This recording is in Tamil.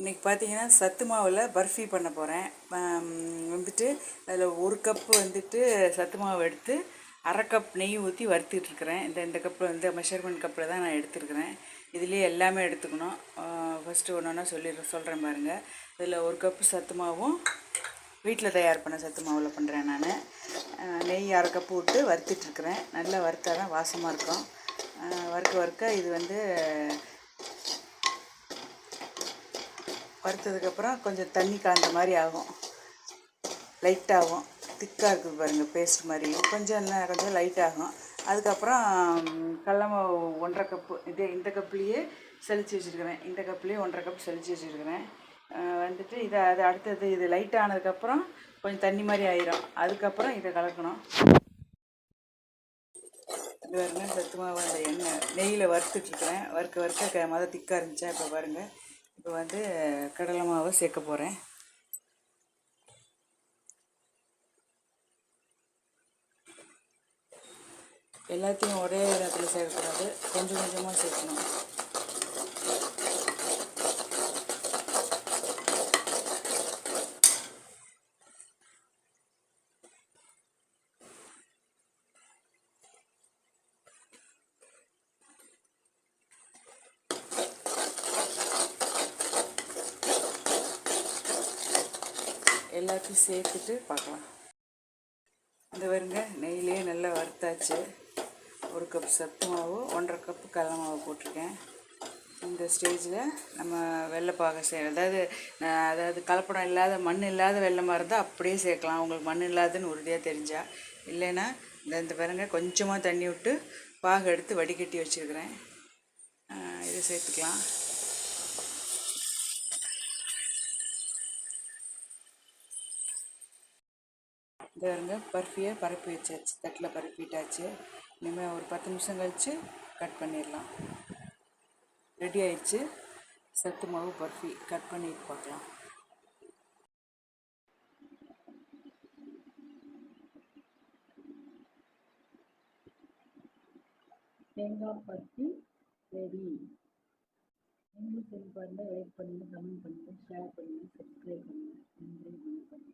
இன்றைக்கி பார்த்தீங்கன்னா சத்து மாவில் பர்ஃபி பண்ண போகிறேன் வந்துட்டு அதில் ஒரு கப்பு வந்துட்டு சத்து மாவு எடுத்து அரை கப் நெய் ஊற்றி வறுத்துட்ருக்குறேன் இந்த இந்த கப்பில் வந்து மெஷர்மெண்ட் கப்பில் தான் நான் எடுத்துருக்குறேன். இதுலேயே எல்லாமே எடுத்துக்கணும். ஃபஸ்ட்டு ஒன்று ஒன்றா சொல்லி சொல்கிறேன் பாருங்கள் இதில் ஒரு கப்பு சத்து மாவும் வீட்டில் தயார் பண்ண சத்து மாவில் பண்ணுறேன் நான். நெய் அரை கப்பு விட்டு வறுத்துட்ருக்குறேன் நல்லா வறுத்தால் தான் வாசமாக இருக்கும். வறுக்க வறுக்க இது வந்து வறுத்ததுக்கப்புறம் கொஞ்சம் தண்ணி கலந்த மாதிரி ஆகும். லைட்டாகும். திக்காக இருக்குது பாருங்கள் பேஸ்ட் மாதிரி. கொஞ்சம் இல்லை கொஞ்சம் லைட் ஆகும். அதுக்கப்புறம் கடலமாவு ஒன்றரை கப்பு இதே இந்த கப்புலேயே செலிச்சு வச்சுருக்கிறேன். இந்த கப்புலேயே ஒன்றரை கப் செழித்து வச்சுருக்கிறேன். வந்துட்டு இதை அது அடுத்தது இது லைட் ஆனதுக்கப்புறம் கொஞ்சம் தண்ணி மாதிரி ஆயிரும். அதுக்கப்புறம் இதை கலக்கணும். இது பாருங்க சத்துமாவை அந்த எண்ணெய் நெய்யில் வறுத்துட்ருக்குறேன் வறுக்க வறுக்க க திக்காக இருந்துச்சா இப்போ பாருங்கள் இப்போ வந்து கடலை மாவை சேர்க்க போகிறேன் எல்லாத்தையும் ஒரே இடத்துல சேர்க்கக்கூடாது. கொஞ்சம் கொஞ்சமாக சேர்க்கணும். எல்லாத்தையும் சேர்த்துட்டு பார்க்கலாம். இந்த வருங்க நெய்லேயே நல்லா வறுத்தாச்சு. ஒரு கப் சத்து மாவு ஒன்றரை கப்பு கடல மாவு போட்டிருக்கேன். இந்த ஸ்டேஜில் நம்ம வெள்ளைப்பாக சே அதாவது அதாவது கலப்படம் இல்லாத மண் இல்லாத வெள்ளமாக இருந்தால் அப்படியே சேர்க்கலாம். உங்களுக்கு மண் இல்லாதுன்னு உறுதியாக தெரிஞ்சால் இல்லைன்னா இந்த இந்த பாருங்க கொஞ்சமாக தண்ணி விட்டு பாகு எடுத்து வடிகட்டி வச்சுருக்கிறேன். இதை சேர்த்துக்கலாம். இது பாருங்க பர்ஃபியை பரப்பி வச்சாச்சு தட்டில் பரப்பிட்டாச்சு. இனிமேல் ஒரு பத்து நிமிஷம் கழித்து கட் பண்ணிடலாம். ரெடி ஆயிடுச்சு. சத்து மாவு பர்ஃபி கட் பண்ணிட்டு பார்க்கலாம். தேங்காய் பர்ஃபி ரெடி. நீங்களும் செஞ்சு பாருங்கள் லைக் பண்ணுங்கள் கமெண்ட் பண்ணுங்கள் ஷேர் பண்ணுங்கள் சப்ஸ்கிரைப் பண்ணுங்கள் நன்றி வணக்கம்.